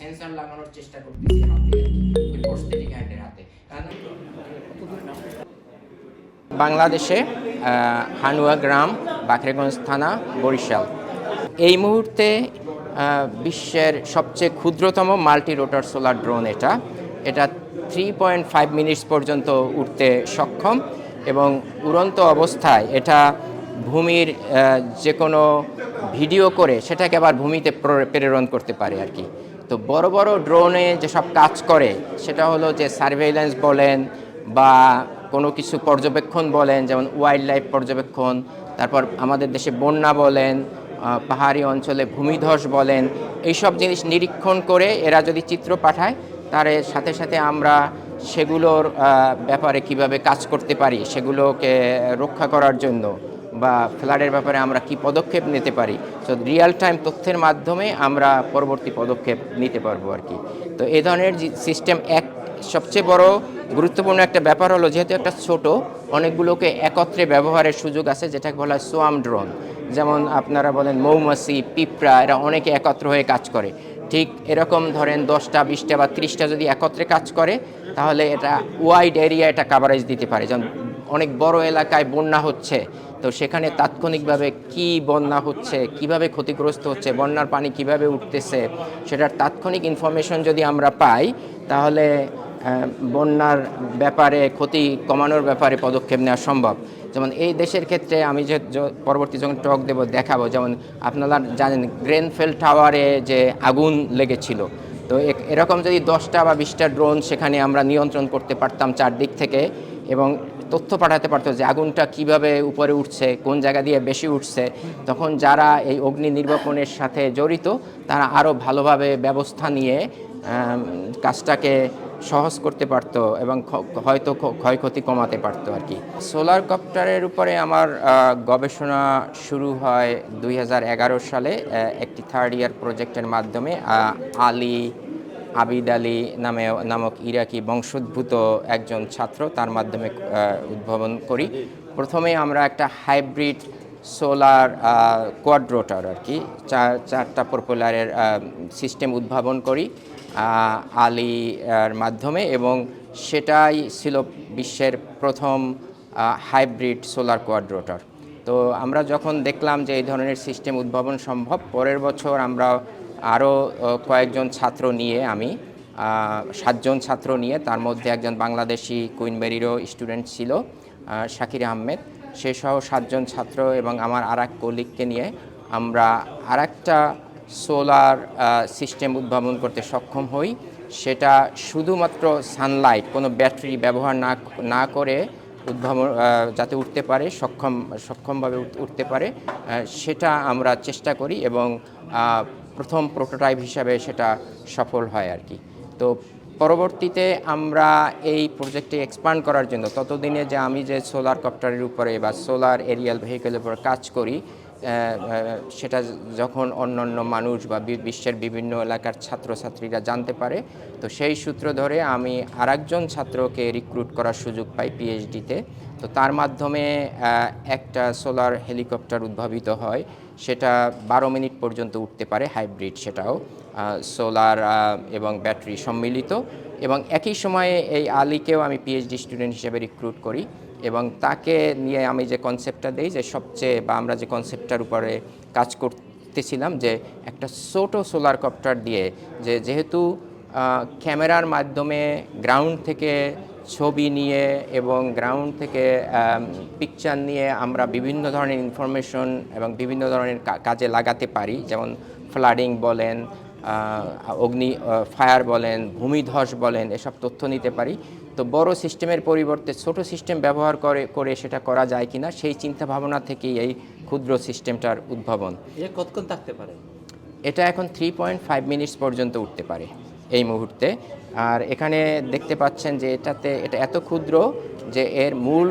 Sensor লাগানোর চেষ্টা করতেছি ওই প্রস্থেটিক হ্যান্ডের হাতে। বাংলাদেশে হানুয়া গ্রাম, বাকরেগঞ্জ থানা, বরিশাল। এই মুহূর্তে বিশ্বের সবচেয়ে ক্ষুদ্রতম মাল্টি রোটার সোলার ড্রোন এটা। এটা থ্রি পয়েন্ট ফাইভ মিনিটস পর্যন্ত উঠতে সক্ষম এবং উড়ন্ত অবস্থায় এটা ভূমির যে কোনো ভিডিও করে সেটাকে আবার ভূমিতে প্রেরণ করতে পারে আর কি। তো বড় বড় ড্রোনে যেসব কাজ করে, সেটা হলো যে সার্ভেইলেন্স বলেন বা কোনো কিছু পর্যবেক্ষণ বলেন, যেমন ওয়াইল্ড লাইফ পর্যবেক্ষণ, তারপর আমাদের দেশে বন্যা বলেন পাহাড়ি অঞ্চলে ভূমিধস বলেন, এইসব জিনিস নিরীক্ষণ করে এরা যদি চিত্র পাঠায়, তার সাথে সাথে আমরা সেগুলোর ব্যাপারে কীভাবে কাজ করতে পারি, সেগুলোকে রক্ষা করার জন্য। বা ফ্লাডের ব্যাপারে আমরা কি পদক্ষেপ নিতে পারি? সো রিয়াল টাইম তথ্যের মাধ্যমে আমরা পরবর্তী পদক্ষেপ নিতে পারব আর কি। তো এ ধরনের সিস্টেম এক, সবচেয়ে বড় গুরুত্বপূর্ণ একটা ব্যাপার হলো, যেহেতু একটা ছোট, অনেকগুলোকে একত্রে ব্যবহারের সুযোগ আছে, যেটাকে বলা হয় সোয়াম ড্রোন যেমন আপনারা বলেন মৌমাছি, পিঁপড়া, এরা অনেকে একত্র হয়ে কাজ করে। ঠিক এরকম ধরেন দশটা, বিশটা বা ত্রিশটা যদি একত্রে কাজ করে, তাহলে এটা ওয়াইড এরিয়া এটা কাভারেজ দিতে পারে। যেমন অনেক বড় এলাকায় বন্যা হচ্ছে তো সেখানে তাৎক্ষণিকভাবে কি বন্যা হচ্ছে, কীভাবে ক্ষতিগ্রস্ত হচ্ছে, বন্যার পানি কীভাবে উঠতেছে, সেটার তাৎক্ষণিক ইনফরমেশন যদি আমরা পাই, তাহলে বন্যার ব্যাপারে, ক্ষতি কমানোর ব্যাপারে পদক্ষেপ নেওয়া সম্ভব। যেমন এই দেশের ক্ষেত্রে আমি যে পরবর্তী যখন টক দেব, দেখাবো, যেমন আপনারা জানেন গ্রেনফেল টাওয়ারে যে আগুন লেগেছিল। তো এরকম যদি দশটা বা বিশটা ড্রোন সেখানে আমরা নিয়ন্ত্রণ করতে পারতাম চারদিক থেকে এবং তথ্য পাঠাতে পারতো যে আগুনটা কীভাবে উপরে উঠছে, কোন জায়গা দিয়ে বেশি উঠছে, তখন যারা এই অগ্নি নির্বাপনের সাথে জড়িত, তারা আরও ভালোভাবে ব্যবস্থা নিয়ে কাজটাকে সহজ করতে পারতো এবং হয়তো ক্ষয়ক্ষতি কমাতে পারতো আর কি। সোলার কপ্টারের উপরে আমার গবেষণা শুরু হয় দুই হাজার এগারো সালে একটি থার্ড ইয়ার প্রজেক্টের মাধ্যমে আলী আবিদ আলী নামে নামক ইরাকি বংশোদ্ভূত একজন ছাত্র তার মাধ্যমে উদ্ভাবন করি। প্রথমে আমরা একটা হাইব্রিড সোলার কোয়াড্রোটার আর কি চার চারটা প্রপোলারের সিস্টেম উদ্ভাবন করি আহ, আলী মাধ্যমে এবং সেটাই ছিল বিশ্বের প্রথম হাইব্রিড সোলার কোয়াড্রোটার তো আমরা যখন দেখলাম যে এই ধরনের সিস্টেম উদ্ভাবন সম্ভব পরের বছর আমরা আরও কয়েকজন ছাত্র নিয়ে আমি সাতজন ছাত্র নিয়ে, তার মধ্যে একজন বাংলাদেশি কুইনবেরিরও স্টুডেন্ট ছিল শাকির আহমেদ। সে সহ সাতজন ছাত্র এবং আমার আর এক কলিগকে নিয়ে আমরা আর একটা সোলার সিস্টেম উদ্ভাবন করতে সক্ষম হই। সেটা শুধুমাত্র সানলাইট, কোনো ব্যাটারি ব্যবহার না না করে উদ্ভাবন যাতে উঠতে পারে, সক্ষম, সক্ষমভাবে উঠতে পারে সেটা আমরা চেষ্টা করি এবং প্রথম প্রোটোটাইপ হিসাবে সেটা সফল হয় আর কি। তো পরবর্তীতে আমরা এই প্রজেক্টে এক্সপান্ড করার জন্য, ততদিনে যে আমি যে সোলার কপ্টারের উপরে বা সোলার এরিয়াল ভেহিকেলের উপর কাজ করি সেটা যখন অন্যান্য মানুষ বা বিশ্বের বিভিন্ন এলাকার ছাত্রছাত্রীরা জানতে পারে, তো সেই সূত্র ধরে আমি আরেকজন ছাত্রকে রিক্রুট করার সুযোগ পাই পিএইচডিতে তো তার মাধ্যমে একটা সোলার হেলিকপ্টার উদ্ভাবিত হয়। সেটা বারো মিনিট পর্যন্ত উঠতে পারে, হাইব্রিড সেটাও সোলার এবং ব্যাটারি সম্মিলিত। এবং একই সময়ে এই আলীকেও আমি পিএইচডি স্টুডেন্ট হিসেবে রিক্রুট করি এবং তাকে নিয়ে আমি যে কনসেপ্টটা দিই, যে সবচেয়ে বা আমরা যে কনসেপ্টটার উপরে কাজ করতেছিলাম, যে একটা ছোটো সোলার কপ্টার দিয়ে, যে যেহেতু ক্যামেরার মাধ্যমে গ্রাউন্ড থেকে ছবি নিয়ে এবং গ্রাউন্ড থেকে পিকচার নিয়ে আমরা বিভিন্ন ধরনের ইনফরমেশন এবং বিভিন্ন ধরনের কাজে লাগাতে পারি। যেমন ফ্লাডিং বলেন অগ্নি ফায়ার বলেন ভূমিধস বলেন এসব তথ্য নিতে পারি। তো বড় সিস্টেমের পরিবর্তে ছোট সিস্টেম ব্যবহার করে করে সেটা করা যায় কি না সেই চিন্তা ভাবনা থেকেই এই ক্ষুদ্র সিস্টেমটার উদ্ভাবন। এটা কতক্ষণ থাকতে পারে? এটা এখন থ্রি পয়েন্ট ফাইভ মিনিটস পর্যন্ত উঠতে পারে। এই মুহূর্তে। আর এখানে দেখতে পাচ্ছেন যে এটাতে, এটা এত ক্ষুদ্র যে এর মূল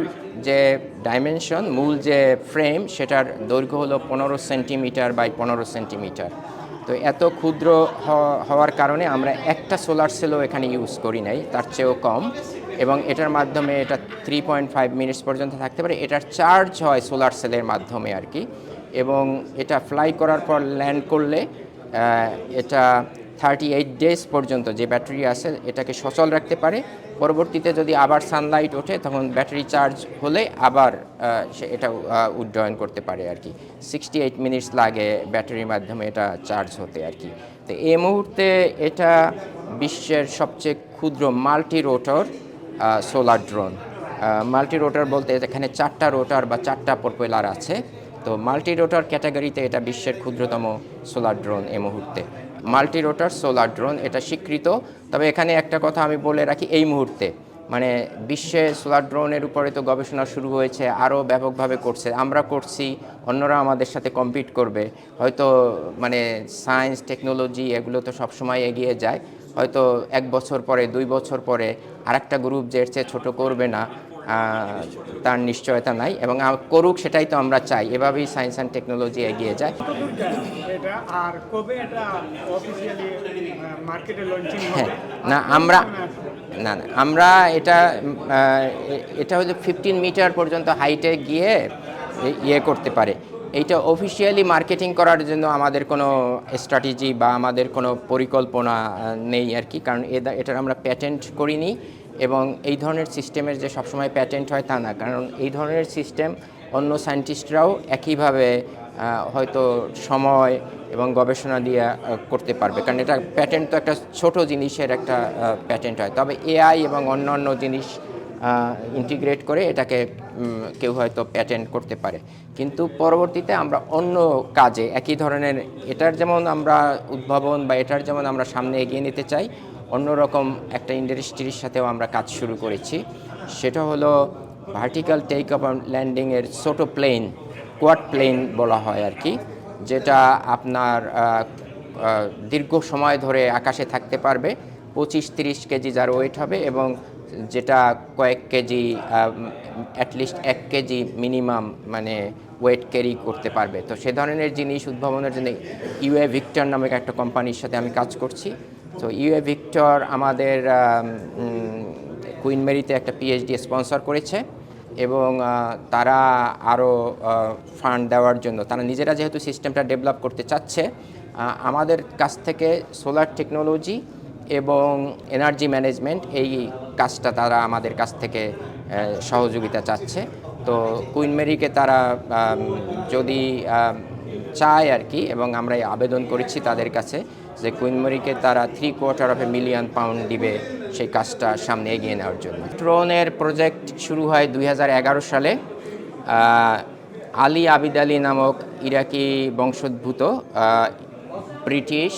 যে ডাইমেনশন মূল যে ফ্রেম সেটার দৈর্ঘ্য হলো পনেরো সেন্টিমিটার বাই পনেরো সেন্টিমিটার তো এত ক্ষুদ্র হওয়ার কারণে আমরা একটা সোলার সেলও এখানে ইউজ করি নাই, তার চেয়েও কম। এবং এটার মাধ্যমে এটা থ্রি পয়েন্ট ফাইভ মিনিটস পর্যন্ত থাকতে পারে। এটার চার্জ হয় সোলার সেলের মাধ্যমে আর কি। এবং এটা ফ্লাই করার পর ল্যান্ড করলে এটা থার্টি এইট ডেজ পর্যন্ত যে ব্যাটারি আছে, এটাকে সচল রাখতে পারে। পরবর্তীতে যদি আবার সানলাইট ওঠে, তখন ব্যাটারি চার্জ হলে আবার সে এটা উড্ডয়ন করতে পারে আর কি। সিক্সটি এইট মিনিটস লাগে ব্যাটারির মাধ্যমে এটা চার্জ হতে আর কি। তো এই মুহূর্তে এটা বিশ্বের সবচেয়ে ক্ষুদ্র multi rotor solar drone multi rotor বলতে এখানে চারটা রোটার বা চারটা প্রপেলার আছে। তো মাল্টি রোটার ক্যাটাগরিতে এটা বিশ্বের ক্ষুদ্রতম সোলার ড্রোন এই মুহূর্তে। মাল্টি রোটার সোলার ড্রোন, এটা স্বীকৃত। তবে এখানে একটা কথা আমি বলে রাখি, এই মুহূর্তে। মানে বিশ্বে সোলার ড্রোনের উপরে তো গবেষণা শুরু হয়েছে, আরও ব্যাপকভাবে করছে। আমরা করছি, অন্যরা আমাদের সাথে কম্পিট করবে। হয়তো মানে সায়েন্স টেকনোলজি এগুলো তো সবসময় এগিয়ে যায়। হয়তো এক বছর পরে, দুই বছর পরে, আরেকটা গ্রুপ যে চেয়ে ছোটো করবে না। তার নিশ্চয়তা নাই এবং করুক সেটাই তো আমরা চাই। এভাবেই সায়েন্স অ্যান্ড টেকনোলজি এগিয়ে যায়। এটা এটা হ্যাঁ না আমরা না না আমরা এটা এটা হচ্ছে ফিফটিন মিটার পর্যন্ত হাইটে গিয়ে ইয়ে করতে পারে। এইটা অফিসিয়ালি মার্কেটিং করার জন্য আমাদের কোনো স্ট্র্যাটেজি বা আমাদের কোনো পরিকল্পনা নেই আর কি। কারণ এটার আমরা প্যাটেন্ট করিনি। এবং এই ধরনের সিস্টেমের যে সবসময় প্যাটেন্ট হয় তা না, কারণ এই ধরনের সিস্টেম অন্য সায়েন্টিস্টরাও একইভাবে হয়তো সময় এবং গবেষণা দিয়ে করতে পারবে। কারণ এটা প্যাটেন্ট তো একটা ছোট জিনিসের একটা প্যাটেন্ট হয়। তবে এআই এবং অন্যান্য জিনিস ইন্টিগ্রেট করে এটাকে কেউ হয়তো প্যাটেন্ট করতে পারে। কিন্তু পরবর্তীতে আমরা অন্য কাজে, একই ধরনের, এটার যেমন আমরা উদ্ভাবন বা এটার যেমন আমরা সামনে এগিয়ে নিতে চাই অন্যরকম একটা ইন্ডাস্ট্রির সাথেও আমরা কাজ শুরু করেছি। সেটা হলো ভার্টিক্যাল টেক অফ ল্যান্ডিংয়ের ছোটো প্লেন কোয়াড প্লেন বলা হয় আর কি, যেটা আপনার দীর্ঘ সময় ধরে আকাশে থাকতে পারবে। পঁচিশ তিরিশ কেজি যার ওয়েট হবে এবং যেটা কয়েক কেজি অ্যাটলিস্ট এক কেজি মিনিমাম মানে ওয়েট ক্যারি করতে পারবে। তো সে ধরনের জিনিস উদ্ভাবনের জন্য ইউএ ভিক্টর নামক একটা কোম্পানির সাথে আমি কাজ করছি। তো ইউএ ভিক্টর আমাদের কুইন মেরিতে একটা পিএইচডি স্পন্সর করেছে এবং তারা আরও ফান্ড দেওয়ার জন্য, তারা নিজেরা যেহেতু সিস্টেমটা ডেভেলপ করতে চাচ্ছে আমাদের কাছ থেকে সোলার টেকনোলজি এবং এনার্জি ম্যানেজমেন্ট এই কাজটা তারা আমাদের কাছ থেকে সহযোগিতা চাচ্ছে। তো কুইন মেরিকে তারা যদি চায় আর কি এবং আমরা আবেদন করেছি তাদের কাছে যে কুইনমরিকে তারা three quarter of a million pound দিবে সেই কাজটা সামনে এগিয়ে নেওয়ার জন্য। ড্রোনের প্রজেক্ট শুরু হয় দু হাজার এগারো সালে। আলী আবিদ আলী নামক ইরাকি বংশোদ্ভূত ব্রিটিশ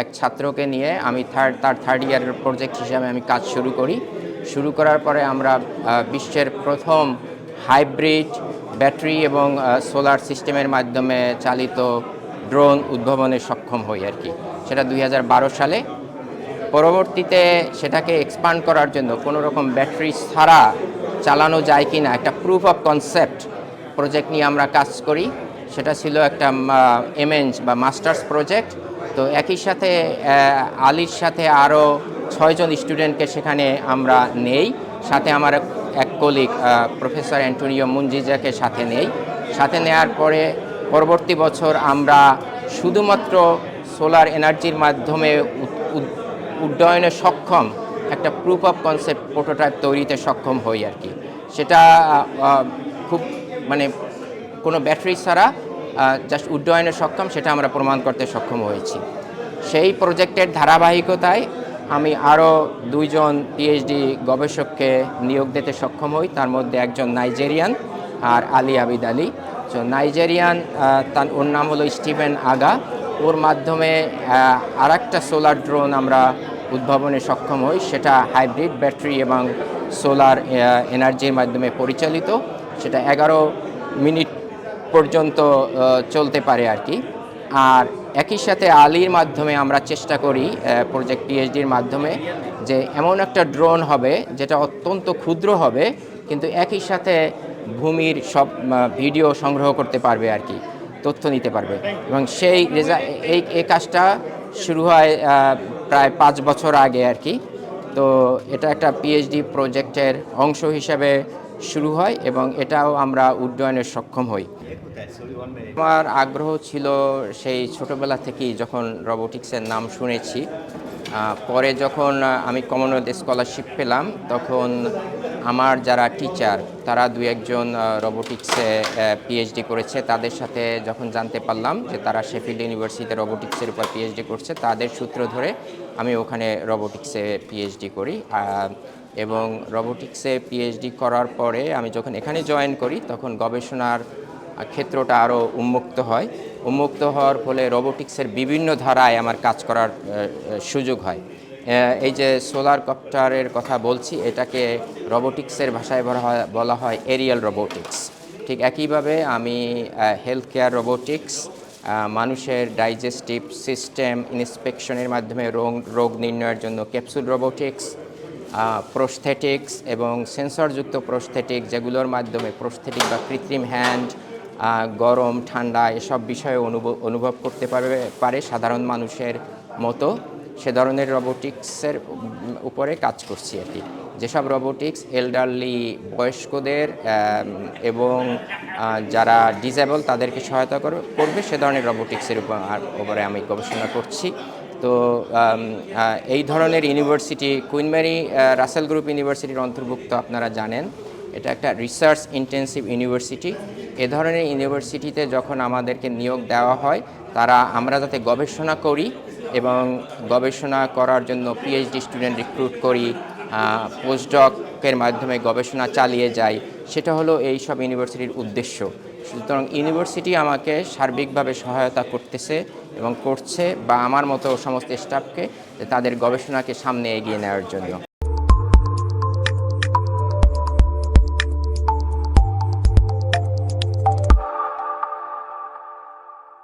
এক ছাত্রকে নিয়ে আমি থার্ড তার থার্ড ইয়ারের প্রজেক্ট হিসাবে আমি কাজ শুরু করি। শুরু করার পরে আমরা বিশ্বের প্রথম হাইব্রিড ব্যাটারি এবং সোলার সিস্টেমের মাধ্যমে চালিত ড্রোন উদ্ভাবনে সক্ষম হই আর কি। সেটা দুই হাজার বারো সালে। পরবর্তীতে সেটাকে এক্সপান্ড করার জন্য কোনো রকম ব্যাটারি ছাড়া চালানো যায় কি না একটা প্রুফ অফ কনসেপ্ট প্রজেক্ট নিয়ে আমরা কাজ করি। সেটা ছিল একটা এমএনস বা মাস্টার্স প্রজেক্ট তো একই সাথে আলীর সাথে আরও ছয়জন স্টুডেন্টকে সেখানে আমরা নেই। সাথে আমার এক- এক কলিগ প্রফেসর অ্যান্টোনিও মুঞ্জিজাকে সাথে নেই। সাথে নেয়ার পরে পরবর্তী বছর আমরা শুধুমাত্র সোলার এনার্জির মাধ্যমে উড্ডয়নে সক্ষম একটা প্রুফ অফ কনসেপ্ট প্রোটোটাইপ তৈরিতে সক্ষম হই আর কি। সেটা খুব মানে কোনো ব্যাটারি ছাড়া জাস্ট উড্ডয়নে সক্ষম, সেটা আমরা প্রমাণ করতে সক্ষম হয়েছি। সেই প্রজেক্টের ধারাবাহিকতায় আমি আরও দুইজন পিএইচডি গবেষককে নিয়োগ দিতে সক্ষম হই। তার মধ্যে একজন নাইজেরিয়ান আর আলী আবিদ আলী। তো নাইজেরিয়ান তার ওর নাম হলো স্টিভেন আগা। ওর মাধ্যমে আর একটা সোলার ড্রোন আমরা উদ্ভাবনে সক্ষম হই, সেটা হাইব্রিড ব্যাটারি এবং সোলার এনার্জির মাধ্যমে পরিচালিত। সেটা এগারো মিনিট পর্যন্ত চলতে পারে আর কি। আর একই সাথে আলির মাধ্যমে আমরা চেষ্টা করি প্রজেক্ট পিএইচডির মাধ্যমে, যে এমন একটা ড্রোন হবে, যেটা অত্যন্ত ক্ষুদ্র হবে, কিন্তু একই সাথে ভূমির সব ভিডিও সংগ্রহ করতে পারবে আর কি, তথ্য নিতে পারবে। এবং সেই এই কাজটা শুরু হয় প্রায় পাঁচ বছর আগে আর কি। তো এটা একটা পিএইচডি প্রজেক্টের অংশ হিসাবে শুরু হয় এবং এটাও আমরা উড্ডয়নে সক্ষম হই। আমার আগ্রহ ছিল সেই ছোটবেলা থেকেই যখন রবোটিক্সের নাম শুনেছি। পরে যখন আমি কমনওয়েলথ স্কলারশিপ পেলাম, তখন আমার যারা টিচার তারা দু একজন রবোটিক্সে পিএইচডি করেছে। তাদের সাথে যখন জানতে পারলাম যে তারা শেফিল্ড ইউনিভার্সিটিতে রবোটিক্সের উপর পিএইচডি করছে, তাদের সূত্র ধরে আমি ওখানে রবোটিক্সে পিএইচডি করি। এবং রবোটিক্সে পিএইচডি করার পরে আমি যখন এখানে জয়েন করি, তখন গবেষণার ক্ষেত্রটা আরও উন্মুক্ত হয়। উন্মুক্ত হওয়ার ফলে রোবোটিক্সের বিভিন্ন ধারায় আমার কাজ করার সুযোগ হয়। এই যে সোলার কপ্টারের কথা বলছি, এটাকে রোবোটিক্সের ভাষায় বলা হয় এরিয়াল রোবোটিক্স। ঠিক একইভাবে আমি হেলথ কেয়ার রোবোটিক্স মানুষের ডাইজেস্টিভ সিস্টেম ইন্সপেকশনের মাধ্যমে রোগ রোগ নির্ণয়ের জন্য ক্যাপসুল রোবোটিক্স প্রোস্থেটিক্স এবং সেন্সরযুক্ত প্রোস্থেটিক যেগুলোর মাধ্যমে প্রোস্থেটিক বা কৃত্রিম হ্যান্ড গরম ঠান্ডা এসব বিষয়ে অনুভব করতে পারবে পারে সাধারণ মানুষের মতো। সে ধরনের রোবোটিক্সের উপরে কাজ করছি আর কি। যেসব রোবোটিক্স এল্ডারলি বয়স্কদের এবং যারা ডিজেবল তাদেরকে সহায়তা কর- করবে সে ধরনের রোবোটিক্সের উপর আমি গবেষণা করছি। তো এই ধরনের university Queen uh, Russell group ইউনিভার্সিটির অন্তর্ভুক্ত আপনারা জানেন। এটা একটা রিসার্চ ইন্টেন্সিভ ইউনিভার্সিটি এ ধরনের ইউনিভার্সিটিতে যখন আমাদেরকে নিয়োগ দেওয়া হয়, তারা, আমরা যাতে গবেষণা করি এবং গবেষণা করার জন্য পিএইচডি স্টুডেন্ট রিক্রুট করি পোস্টডকের মাধ্যমে গবেষণা চালিয়ে যাই, সেটা হলো এই সব ইউনিভার্সিটির উদ্দেশ্য। সুতরাং ইউনিভার্সিটি আমাকে সার্বিকভাবে সহায়তা করতেছে এবং করছে বা আমার মতো সমস্ত স্টাফকে তাদের গবেষণাকে সামনে এগিয়ে নেওয়ার জন্য।